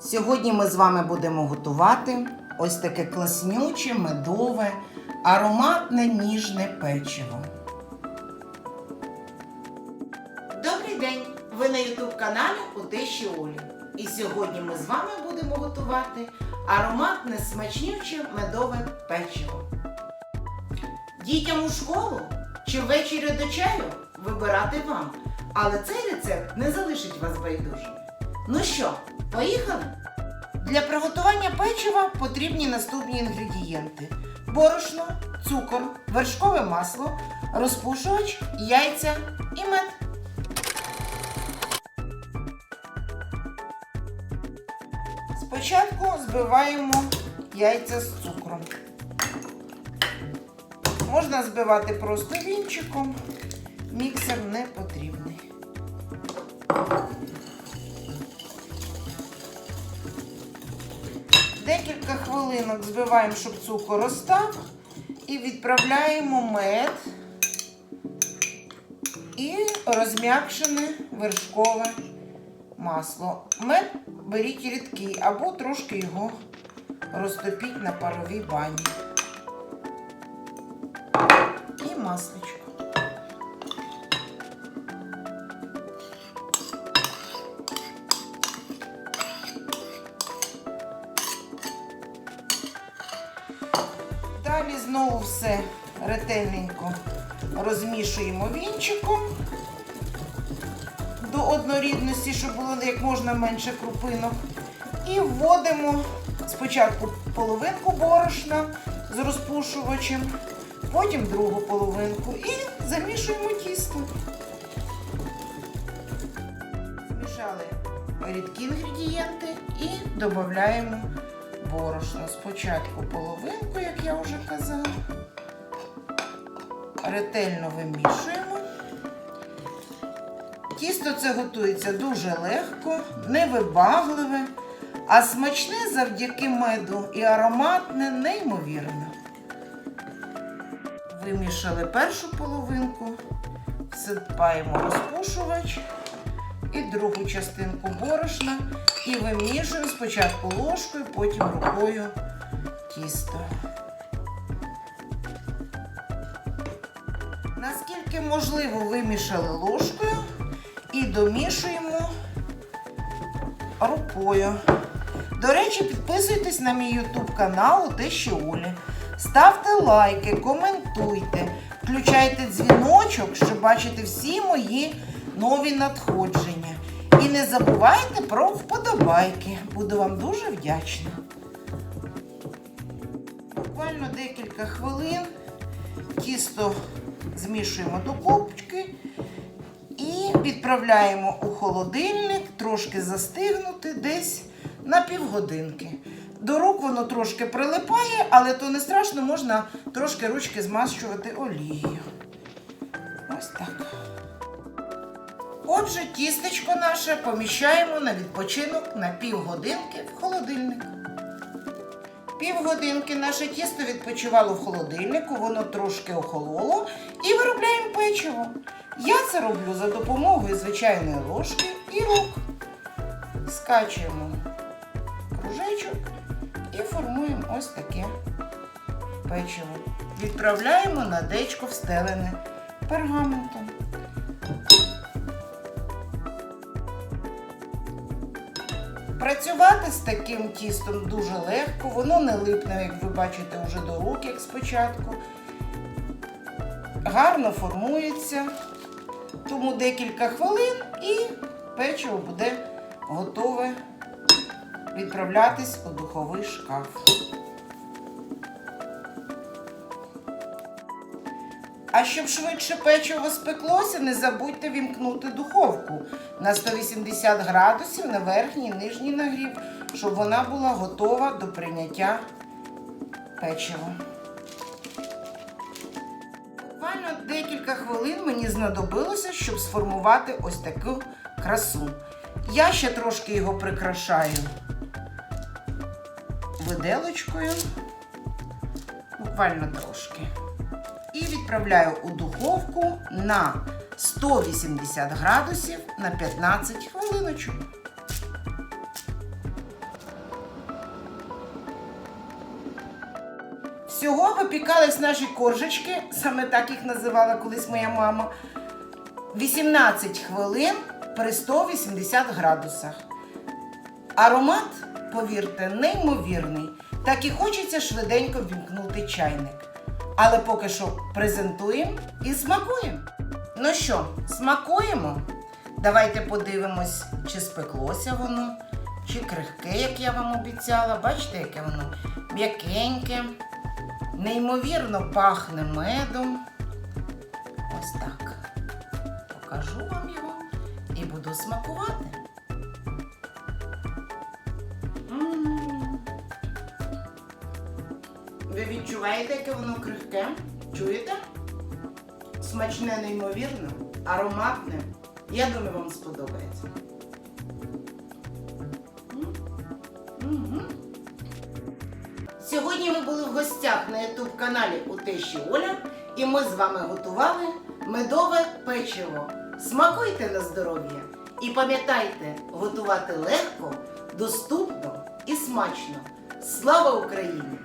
Сьогодні ми з вами будемо готувати ось таке класнюче, медове, ароматне ніжне печиво. Добрий день! Ви на ютуб каналі у Тещі Олі. І сьогодні ми з вами будемо готувати ароматне смачнюче медове печиво. Дітям у школу чи ввечері до чаю вибирати вам. Але цей рецепт не залишить вас байдужими. Ну що, поїхали? Для приготування печива потрібні наступні інгредієнти: борошно, цукор, вершкове масло, розпушувач, яйця і мед. Спочатку збиваємо яйця з цукром. Можна збивати просто вінчиком, міксер не потрібний. Декілька збиваємо, щоб цукор розстав, і відправляємо мед і розм'якшене вершкове масло. Мед беріть рідкий або трошки його розтопіть на паровій бані. І масличко. Далі знову все ретельненько розмішуємо вінчиком до однорідності, щоб було як можна менше крупинок. І вводимо спочатку половинку борошна з розпушувачем, потім другу половинку і замішуємо тісто. Змішали рідкі інгредієнти і додаємо борошно. Спочатку половинку, як я вже казала. Ретельно вимішуємо. Тісто це готується дуже легко, невибагливе, а смачне завдяки меду і ароматне неймовірно. Вимішали першу половинку, всипаємо розпушувач і другу частинку борошна і вимішуємо спочатку ложкою, потім рукою тісто. Наскільки можливо вимішали ложкою і домішуємо рукою. До речі, підписуйтесь на мій YouTube канал Тещі Олі. Ставте лайки, коментуйте, включайте дзвіночок, щоб бачити всі мої нові надходження. І не забувайте про вподобайки. Буду вам дуже вдячна. Буквально декілька хвилин тісто змішуємо до копчики і відправляємо у холодильник, трошки застигнути десь на півгодинки. До рук воно трошки прилипає, але то не страшно, можна трошки ручки змащувати олією. Ось так. Отже, тістечко наше поміщаємо на відпочинок на півгодинки в холодильник. Півгодинки наше тісто відпочивало в холодильнику, воно трошки охололо і виробляємо печиво. Я це роблю за допомогою звичайної ложки і рук. Скачуємо кружечок і формуємо ось таке печиво. Відправляємо на дечко встелене пергаментом. Працювати з таким тістом дуже легко, воно не липне, як ви бачите, вже до рук, як спочатку. Гарно формується, тому декілька хвилин і печиво буде готове відправлятись у духовий шкаф. А щоб швидше печиво спеклося, не забудьте вімкнути духовку на 180 градусів на верхній і нижній нагрів, щоб вона була готова до прийняття печива. Буквально декілька хвилин мені знадобилося, щоб сформувати ось таку красу. Я ще трошки його прикрашаю виделочкою, буквально трошки і відправляю у духовку на 180 градусів на 15 хвилиночок. Всього випікались наші коржечки, саме так їх називала колись моя мама. 18 хвилин при 180 градусах. Аромат, повірте, неймовірний. Так і хочеться швиденько вімкнути чайник. Але поки що презентуємо і смакуємо. Ну що, смакуємо? Давайте подивимось, чи спеклося воно, чи крихке, як я вам обіцяла. Бачите, яке воно м'якеньке, неймовірно пахне медом. Ось так. Покажу вам його і буду смакувати. Ви відчуваєте, яке воно крихке? Чуєте? Смачне, неймовірно, ароматне. Я думаю, вам сподобається. Сьогодні ми були в гостях на ютуб каналі у Тещі Оля, і ми з вами готували медове печиво. Смакуйте на здоров'я і пам'ятайте, готувати легко, доступно і смачно. Слава Україні!